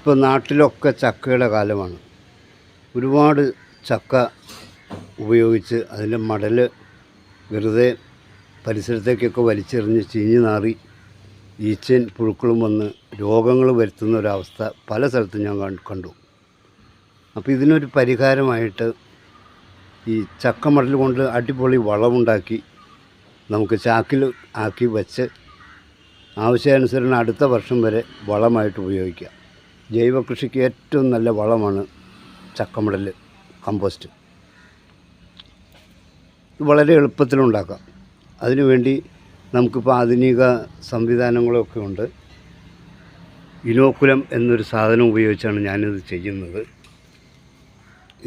ഇപ്പോൾ നാട്ടിലൊക്കെ ചക്കയുടെ കാലമാണ്. ഒരുപാട് ചക്ക ഉപയോഗിച്ച് അതിന്റെ മടൽ വെറുതെ പരിസരത്തേക്കൊക്കെ വലിച്ചെറിഞ്ഞ് ചീഞ്ഞ് നാറി ഈച്ചൻ പുഴുക്കളും വന്ന് രോഗങ്ങൾ വരുത്തുന്ന ഒരവസ്ഥ പല സ്ഥലത്തും ഞാൻ കണ്ടു അപ്പോൾ ഇതിനൊരു പരിഹാരമായിട്ട് ഈ ചക്ക മടൽ കൊണ്ട് അടിപൊളി വളമുണ്ടാക്കി നമുക്ക് ചാക്കിൽ ആക്കി വെച്ച് ആവശ്യാനുസരണം അടുത്ത വർഷം വരെ വളമായിട്ട് ഉപയോഗിക്കാം. ജൈവ കൃഷിക്ക് ഏറ്റവും നല്ല വളമാണ് ചക്കമടൽ കമ്പോസ്റ്റ്. വളരെ എളുപ്പത്തിലുണ്ടാക്കാം. അതിനുവേണ്ടി നമുക്കിപ്പോൾ ആധുനിക സംവിധാനങ്ങളൊക്കെ ഉണ്ട്. ഇനോക്കുലം എന്നൊരു സാധനം ഉപയോഗിച്ചാണ് ഞാനിത് ചെയ്യുന്നത്.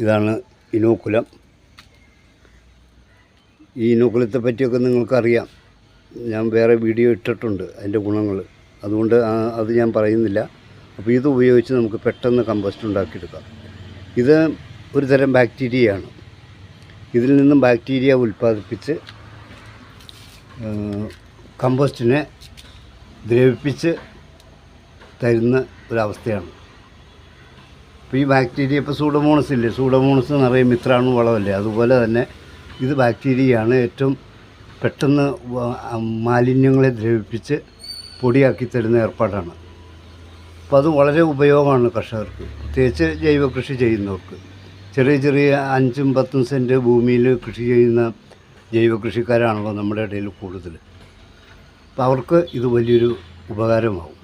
ഇതാണ് ഇനോക്കുലം ഈ ഇനോക്കുലത്തെ പറ്റിയൊക്കെ നിങ്ങൾക്കറിയാം. ഞാൻ വേറെ വീഡിയോ ഇട്ടിട്ടുണ്ട് അതിന്റെ ഗുണങ്ങൾ. അതുകൊണ്ട് അത് ഞാൻ പറയുന്നില്ല. അപ്പോൾ ഇത് ഉപയോഗിച്ച് നമുക്ക് പെട്ടെന്ന് കമ്പോസ്റ്റ് ഉണ്ടാക്കിയെടുക്കാം. ഇത് ഒരു തരം ബാക്ടീരിയയാണ് ഇതിൽ നിന്നും ബാക്ടീരിയ ഉൽപ്പാദിപ്പിച്ച് കമ്പോസ്റ്റിനെ ദ്രവിപ്പിച്ച് തരുന്ന ഒരവസ്ഥയാണ്. അപ്പോൾ ഈ ബാക്ടീരിയ ഇപ്പോൾ സൂഡമോണസ് ഇല്ലേ? സൂഡമോണസ് എന്ന് പറയും മിത്രാണു വളമല്ലേ? അതുപോലെ തന്നെ ഇത് ബാക്ടീരിയയാണ് ഏറ്റവും പെട്ടെന്ന് മാലിന്യങ്ങളെ ദ്രവിപ്പിച്ച് പൊടിയാക്കി തരുന്ന ഏർപ്പാടാണ്. അപ്പോൾ അത് വളരെ ഉപയോഗമാണ് കർഷകർക്ക്. പ്രത്യേകിച്ച് ജൈവ കൃഷി ചെയ്യുന്നവർക്ക്. ചെറിയ ചെറിയ അഞ്ചും പത്തും സെന്റ് ഭൂമിയിൽ കൃഷി ചെയ്യുന്ന ജൈവ കൃഷിക്കാരാണല്ലോ നമ്മുടെ ഇടയിൽ കൂടുതൽ. അപ്പോൾ അവർക്ക് ഇത് വലിയൊരു ഉപകാരമാവും.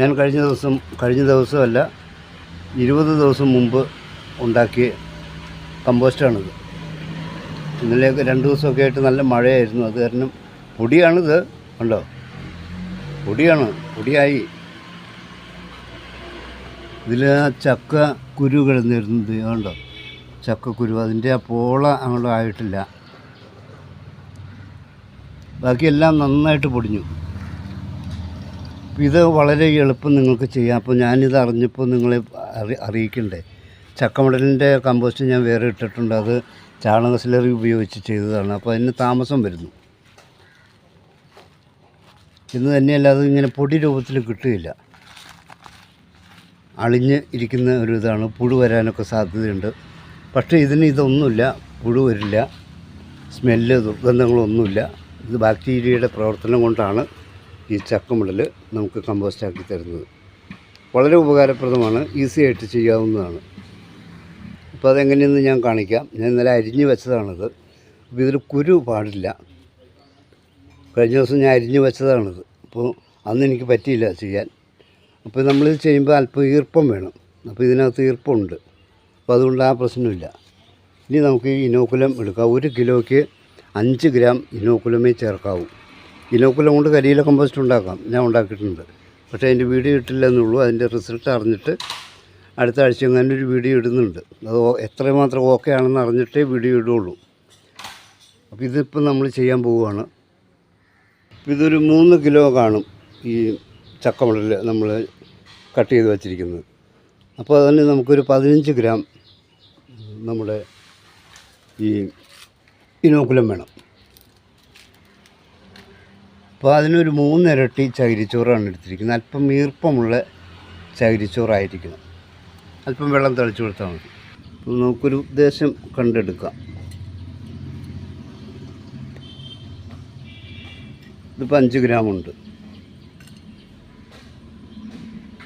ഞാൻ കഴിഞ്ഞ ദിവസം കഴിഞ്ഞ ദിവസമല്ല ഇരുപത് ദിവസം മുമ്പ് ഉണ്ടാക്കിയ കമ്പോസ്റ്റാണിത്. ഇന്നലെയൊക്കെ രണ്ട് ദിവസമൊക്കെ ആയിട്ട് നല്ല മഴയായിരുന്നു. അത് കാരണം പൊടിയാണിത്. ഉണ്ടോ പൊടിയാണ്. പൊടിയായി. ഇതിൽ ആ ചക്ക കുരു കിടന്നിരുന്നത് കണ്ടോ? ചക്കക്കുരു അതിന്റെ ആ പോള അങ്ങോട്ട് ആയിട്ടില്ല. ബാക്കിയെല്ലാം നന്നായിട്ട് പൊടിഞ്ഞു. ഇത് വളരെ എളുപ്പം നിങ്ങൾക്ക് ചെയ്യാം. അപ്പോൾ ഞാനിത് അറിഞ്ഞപ്പോൾ നിങ്ങളെ അറി അറിയിക്കണ്ടേ? ചക്കമടലിന്റെ കമ്പോസ്റ്റ് ഞാൻ വേറെ ഇട്ടിട്ടുണ്ട്. അത് ചാണക സിലറി ഉപയോഗിച്ച് ചെയ്തതാണ്. അപ്പോൾ അതിന് താമസം വരുന്നു. ഇന്ന് തന്നെയല്ല അത് ഇങ്ങനെ പൊടി രൂപത്തിൽ കിട്ടുകയില്ല. അളിഞ്ഞ് ഇരിക്കുന്ന ഒരു ഇതാണ് പുഴു വരാനൊക്കെ സാധ്യതയുണ്ട്. പക്ഷേ ഇതിന് ഇതൊന്നുമില്ല. പുഴു വരില്ല. സ്മെല്ല് ദുർഗന്ധങ്ങളൊന്നുമില്ല. ഇത് ബാക്ടീരിയയുടെ പ്രവർത്തനം കൊണ്ടാണ് ഈ ചക്കമുടൽ നമുക്ക് കമ്പോസ്റ്റാക്കി തരുന്നത്. വളരെ ഉപകാരപ്രദമാണ്. ഈസി ആയിട്ട് ചെയ്യാവുന്നതാണ്. അപ്പോൾ അതെങ്ങനെയെന്ന് ഞാൻ കാണിക്കാം. ഞാൻ ഇന്നലെ അരിഞ്ഞ് വെച്ചതാണിത്. അപ്പോൾ ഇതിൽ കുരു പാടില്ല. കഴിഞ്ഞ ദിവസം ഞാൻ അരിഞ്ഞ് വെച്ചതാണിത്. അപ്പോൾ അന്ന് എനിക്ക് പറ്റിയില്ല ചെയ്യാൻ. അപ്പോൾ നമ്മൾ ചെയ്യുമ്പോൾ അല്പം ഈർപ്പം വേണം. അപ്പോൾ ഇതിനകത്ത് ഈർപ്പമുണ്ട് അപ്പോൾ അതുകൊണ്ട് ആ പ്രശ്നമില്ല. ഇനി നമുക്ക് ഇനോക്കുലം എടുക്കാം. ഒരു കിലോയ്ക്ക് അഞ്ച് ഗ്രാം ഇനോക്കുലമേ ചേർക്കാവൂ. ഇനോക്കുലം കൊണ്ട് കരിയില കമ്പോസ്റ്റ് ഉണ്ടാക്കാം. ഞാൻ ഉണ്ടാക്കിയിട്ടുണ്ട്. പക്ഷേ അതിന്റെ വീഡിയോ ഇട്ടില്ല എന്നുള്ളൂ അതിന്റെ റിസൾട്ട് അറിഞ്ഞിട്ട് അടുത്ത ആഴ്ച അങ്ങനെ ഒരു വീഡിയോ ഇടുന്നുണ്ട്. അത് എത്രമാത്രം ഓക്കെ ആണെന്ന് അറിഞ്ഞിട്ടേ വീഡിയോ ഇടുള്ളൂ അപ്പോൾ ഇതിപ്പോൾ നമ്മൾ ചെയ്യാൻ പോവുകയാണ്. ഇതൊരു മൂന്ന് കിലോ കാണും. ഈ ചക്കമുടൽ നമ്മൾ കട്ട് ചെയ്ത് വച്ചിരിക്കുന്നത്. അപ്പോൾ അതിന് നമുക്കൊരു പതിനഞ്ച് ഗ്രാം നമ്മുടെ ഈ ഇനോക്കുലം വേണം. അപ്പോൾ അതിനൊരു മൂന്നിരട്ടി ചകിരിച്ചോറാണ് എടുത്തിരിക്കുന്നത്. അല്പം ഈർപ്പമുള്ള ചകിരിച്ചോറായിരിക്കണം. അല്പം വെള്ളം തളിച്ചു കൊടുത്താൽ മതി. അപ്പോൾ നമുക്കൊരു ഉദ്ദേശം കണ്ടെടുക്കാം. ഇതിപ്പോൾ അഞ്ച് ഗ്രാമുണ്ട്.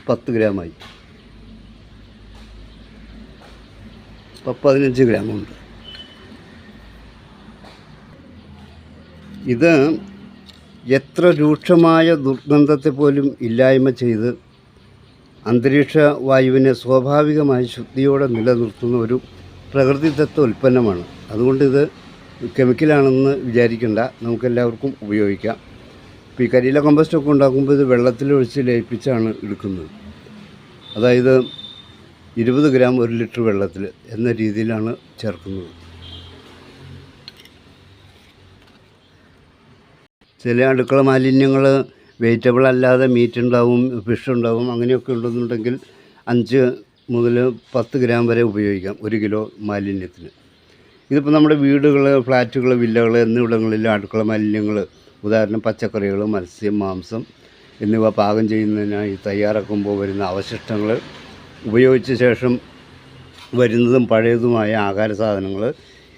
പത്ത് ഗ്രാമായി. ഇപ്പം പതിനഞ്ച് ഗ്രാമുണ്ട്. ഇത് എത്ര രൂക്ഷമായ ദുർഗന്ധത്തെ പോലും ഇല്ലായ്മ ചെയ്ത് അന്തരീക്ഷ വായുവിനെ സ്വാഭാവികമായി ശുദ്ധിയോടെ നിലനിർത്തുന്ന ഒരു പ്രകൃതിദത്ത ഉൽപ്പന്നമാണ്. അതുകൊണ്ട് ഇത് കെമിക്കലാണെന്ന് വിചാരിക്കേണ്ട. നമുക്കെല്ലാവർക്കും ഉപയോഗിക്കാം. ഇപ്പോൾ ഈ കരിയില കമ്പോസ്റ്റൊക്കെ ഉണ്ടാക്കുമ്പോൾ ഇത് വെള്ളത്തിലൊഴിച്ച് ലയിപ്പിച്ചാണ് എടുക്കുന്നത്. അതായത് ഇരുപത് ഗ്രാം ഒരു ലിറ്റർ വെള്ളത്തിൽ എന്ന രീതിയിലാണ് ചേർക്കുന്നത്. ചില അടുക്കള മാലിന്യങ്ങൾ വെജിറ്റബിൾ അല്ലാതെ മീറ്റ് ഉണ്ടാവും ഫിഷ് ഉണ്ടാവും അങ്ങനെയൊക്കെ ഉണ്ടെന്നുണ്ടെങ്കിൽ അഞ്ച് മുതൽ പത്ത് ഗ്രാം വരെ ഉപയോഗിക്കാം ഒരു കിലോ മാലിന്യത്തിന്. ഇതിപ്പോൾ നമ്മുടെ വീടുകൾ ഫ്ലാറ്റുകൾ വില്ലകൾ എന്നിവിടങ്ങളിൽ അടുക്കള മാലിന്യങ്ങൾ ഉദാഹരണം പച്ചക്കറികൾ മത്സ്യം മാംസം എന്നിവ പാകം ചെയ്യുന്നതിനായി തയ്യാറാക്കുമ്പോൾ വരുന്ന അവശിഷ്ടങ്ങൾ ഉപയോഗിച്ച ശേഷം വരുന്നതും പഴയതുമായ ആഹാര സാധനങ്ങൾ.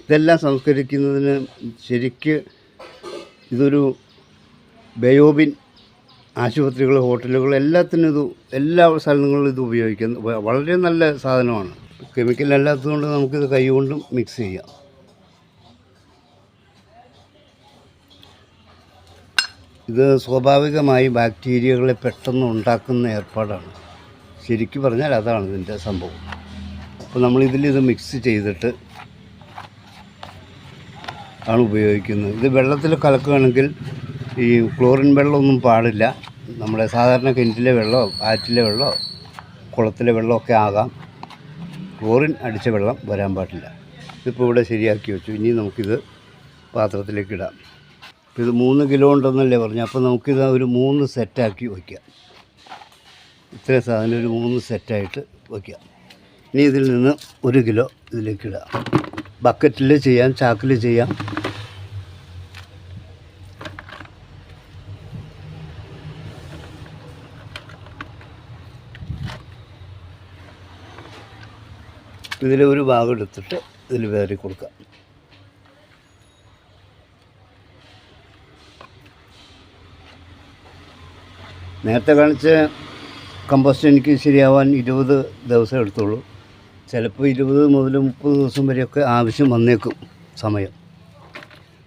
ഇതെല്ലാം സംസ്കരിക്കുന്നതിന് ശരിക്ക് ഇതൊരു ബയോബിൻ ആശുപത്രികൾ ഹോട്ടലുകൾ എല്ലാത്തിനും ഇത് എല്ലാ സ്ഥലങ്ങളിലും ഇത് ഉപയോഗിക്കുന്നു വളരെ നല്ല സാധനമാണ്. കെമിക്കൽ അല്ലാത്തതുകൊണ്ട് നമുക്കിത് കൈകൊണ്ടും മിക്സ് ചെയ്യാം. ഇത് സ്വാഭാവികമായി ബാക്ടീരിയകളെ പെട്ടെന്ന് ഉണ്ടാക്കുന്ന ഏർപ്പാടാണ്. ശരിക്കും പറഞ്ഞാൽ അതാണ് ഇതിന്റെ സംഭവം. അപ്പോൾ നമ്മളിതിൽ ഇത് മിക്സ് ചെയ്തിട്ട് ആണ് ഉപയോഗിക്കുന്നത്. ഇത് വെള്ളത്തിൽ കലക്കുകയാണെങ്കിൽ ഈ ക്ലോറിൻ വെള്ളമൊന്നും പാടില്ല. നമ്മുടെ സാധാരണ കിണറ്റിലെ വെള്ളമോ ആറ്റിലെ വെള്ളമോ കുളത്തിലെ വെള്ളമൊക്കെ ആകാം. ക്ലോറിൻ അടിച്ച വെള്ളം വരാൻ പാടില്ല. ഇതിപ്പോൾ ഇവിടെ ശരിയാക്കി വെച്ചു. ഇനി നമുക്കിത് പാത്രത്തിലേക്ക് ഇടാം. ഇത് മൂന്ന് കിലോ ഉണ്ടെന്നല്ലേ പറഞ്ഞു. അപ്പോൾ നമുക്കിത് ഒരു മൂന്ന് സെറ്റാക്കി വയ്ക്കാം ഇത്രയും സാധനം ഒരു മൂന്ന് സെറ്റായിട്ട് വയ്ക്കാം ഇനി ഇതിൽ നിന്ന് ഒരു കിലോ ഇതിലേക്ക് ഇടാം. ബക്കറ്റിൽ ചെയ്യാം ചാക്കിൽ ചെയ്യാം. ഇതിൽ ഒരു ഭാഗം എടുത്തിട്ട് ഇതിൽ വേറി കൊടുക്കാം. നേരത്തെ കാണിച്ച കമ്പോസ്റ്റ് എനിക്ക് ശരിയാവാൻ ഇരുപത് ദിവസം എടുത്തുള്ളൂ. ചിലപ്പോൾ ഇരുപത് മുതൽ മുപ്പത് ദിവസം വരെയൊക്കെ ആവശ്യം വന്നേക്കും സമയം.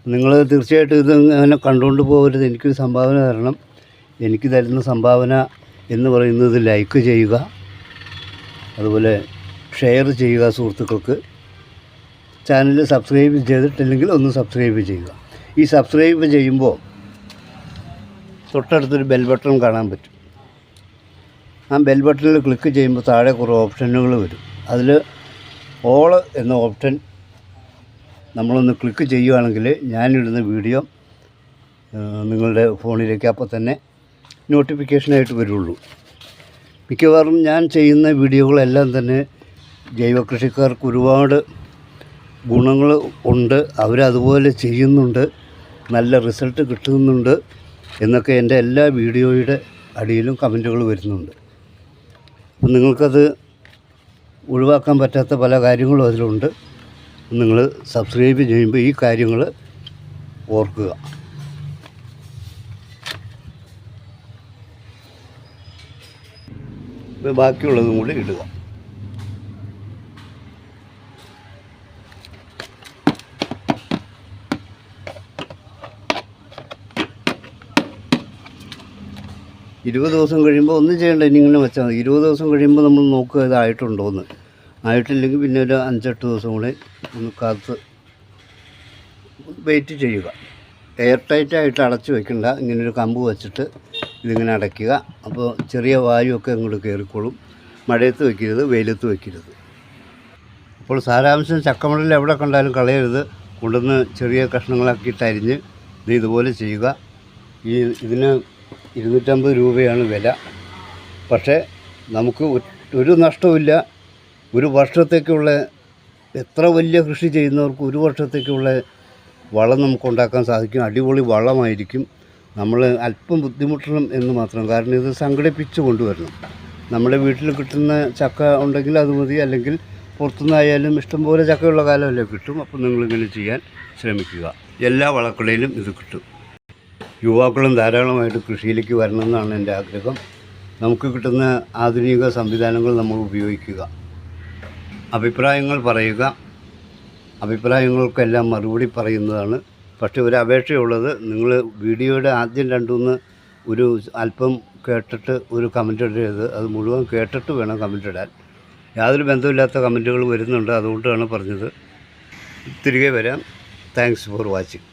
നിങ്ങൾ തീർച്ചയായിട്ടും ഇത് അങ്ങനെ കണ്ടുകൊണ്ട് പോകരുത്. എനിക്കൊരു സംഭാവന തരണം. എനിക്ക് തരുന്ന സംഭാവന എന്ന് പറയുന്നത് ലൈക്ക് ചെയ്യുക. അതുപോലെ ഷെയർ ചെയ്യുക സുഹൃത്തുക്കൾക്ക്. ചാനൽ സബ്സ്ക്രൈബ് ചെയ്തിട്ടില്ലെങ്കിൽ ഒന്ന് സബ്സ്ക്രൈബ് ചെയ്യുക. ഈ സബ്സ്ക്രൈബ് ചെയ്യുമ്പോൾ തൊട്ടടുത്തൊരു ബെൽ ബട്ടൺ കാണാൻ പറ്റും. ആ ബെൽ ബട്ടണിൽ ക്ലിക്ക് ചെയ്യുമ്പോൾ താഴെ കുറേ ഓപ്ഷനുകൾ വരും. അതിൽ ഓൾ എന്ന ഓപ്ഷൻ നമ്മളൊന്ന് ക്ലിക്ക് ചെയ്യുകയാണെങ്കിൽ ഞാനിടുന്ന വീഡിയോ നിങ്ങളുടെ ഫോണിലേക്ക് അപ്പോൾ തന്നെ നോട്ടിഫിക്കേഷനായിട്ട് വരുള്ളൂ. മിക്കവാറും ഞാൻ ചെയ്യുന്ന വീഡിയോകളെല്ലാം തന്നെ ജൈവ കൃഷിക്കാർക്ക് ഒരുപാട് ഗുണങ്ങൾ ഉണ്ട്. അവരതുപോലെ ചെയ്യുന്നുണ്ട്. നല്ല റിസൾട്ട് കിട്ടുന്നുണ്ട്. എന്നൊക്കെ എന്റെ എല്ലാ വീഡിയോയുടെ അടിയിലും കമന്റുകൾ വരുന്നുണ്ട്. അപ്പം നിങ്ങൾക്കത് ഒഴിവാക്കാൻ പറ്റാത്ത പല കാര്യങ്ങളും അതിലുണ്ട്. നിങ്ങൾ സബ്സ്ക്രൈബ് ചെയ്യുമ്പോൾ ഈ കാര്യങ്ങൾ ഓർക്കുക. ബാക്കിയുള്ളതും കൂടി ഇടുക. ഇരുപത് ദിവസം കഴിയുമ്പോൾ ഒന്നും ചെയ്യേണ്ട ഇനി ഇങ്ങനെ വെച്ചാൽ മതി. ഇരുപത് ദിവസം കഴിയുമ്പോൾ നമ്മൾ നോക്കുക ഇതായിട്ടുണ്ടോ എന്ന് ആയിട്ടില്ലെങ്കിൽ പിന്നെ ഒരു അഞ്ചെട്ട് ദിവസം കൂടി ഒന്ന് കാത്ത് വെയിറ്റ് ചെയ്യുക. എയർ ടൈറ്റായിട്ട് അടച്ച് വെക്കണ്ട. ഇങ്ങനൊരു കമ്പ് വെച്ചിട്ട് ഇതിങ്ങനെ അടയ്ക്കുക. അപ്പോൾ ചെറിയ വായുവൊക്കെ ഇങ്ങോട്ട് കയറിക്കോളും. മഴയത്ത് വയ്ക്കരുത് വെയിലത്ത് വയ്ക്കരുത് അപ്പോൾ സാരാംശം ചക്കമടലിൽ എവിടെ കണ്ടാലും കളയരുത്. കൊണ്ടുവന്ന് ചെറിയ കഷ്ണങ്ങളാക്കിയിട്ട് അരിഞ്ഞ് ഇത് ഇതുപോലെ ചെയ്യുക. ഈ ഇതിന് ഇരുന്നൂറ്റമ്പത് രൂപയാണ് വില. പക്ഷേ നമുക്ക് ഒരു- നഷ്ടമില്ല ഒരു വർഷത്തേക്കുള്ള എത്ര വലിയ കൃഷി ചെയ്യുന്നവർക്ക് ഒരു വർഷത്തേക്കുള്ള വളം നമുക്ക് ഉണ്ടാക്കാൻ സാധിക്കും. അടിപൊളി വളമായിരിക്കും. നമ്മൾ അല്പം ബുദ്ധിമുട്ടണം എന്ന് മാത്രം. കാരണം ഇത് സംഘടിപ്പിച്ച് കൊണ്ടുവരണം. നമ്മുടെ വീട്ടിൽ കിട്ടുന്ന ചക്ക ഉണ്ടെങ്കിൽ അത് മതി. അല്ലെങ്കിൽ പുറത്തുനിന്നായാലും ഇഷ്ടംപോലെ ചക്കയുള്ള കാലമല്ലേ കിട്ടും. അപ്പോൾ നിങ്ങളിങ്ങനെ ചെയ്യാൻ ശ്രമിക്കുക. എല്ലാ വളക്കടയിലും ഇത് കിട്ടും. യുവാക്കളും ധാരാളമായിട്ട് കൃഷിയിലേക്ക് വരണമെന്നാണ് എന്റെ ആഗ്രഹം. നമുക്ക് കിട്ടുന്ന ആധുനിക സംവിധാനങ്ങൾ നമ്മൾ ഉപയോഗിക്കുക. അഭിപ്രായങ്ങൾ പറയുക. അഭിപ്രായങ്ങൾക്കെല്ലാം മറുപടി പറയുന്നതാണ്. പക്ഷേ ഒരു അപേക്ഷയുള്ളത് നിങ്ങൾ വീഡിയോയുടെ ആദ്യം രണ്ടുമൂന്ന് ഒരു അല്പം കേട്ടിട്ട് ഒരു കമന്റ് ഇടരുത്. അത് മുഴുവൻ കേട്ടിട്ട് വേണം കമന്റ് ഇടാൻ. യാതൊരു ബന്ധമില്ലാത്ത കമന്റുകൾ വരുന്നുണ്ട്. അതുകൊണ്ടാണ് പറഞ്ഞത്. തിരികെ വരാം. Thanks for watching.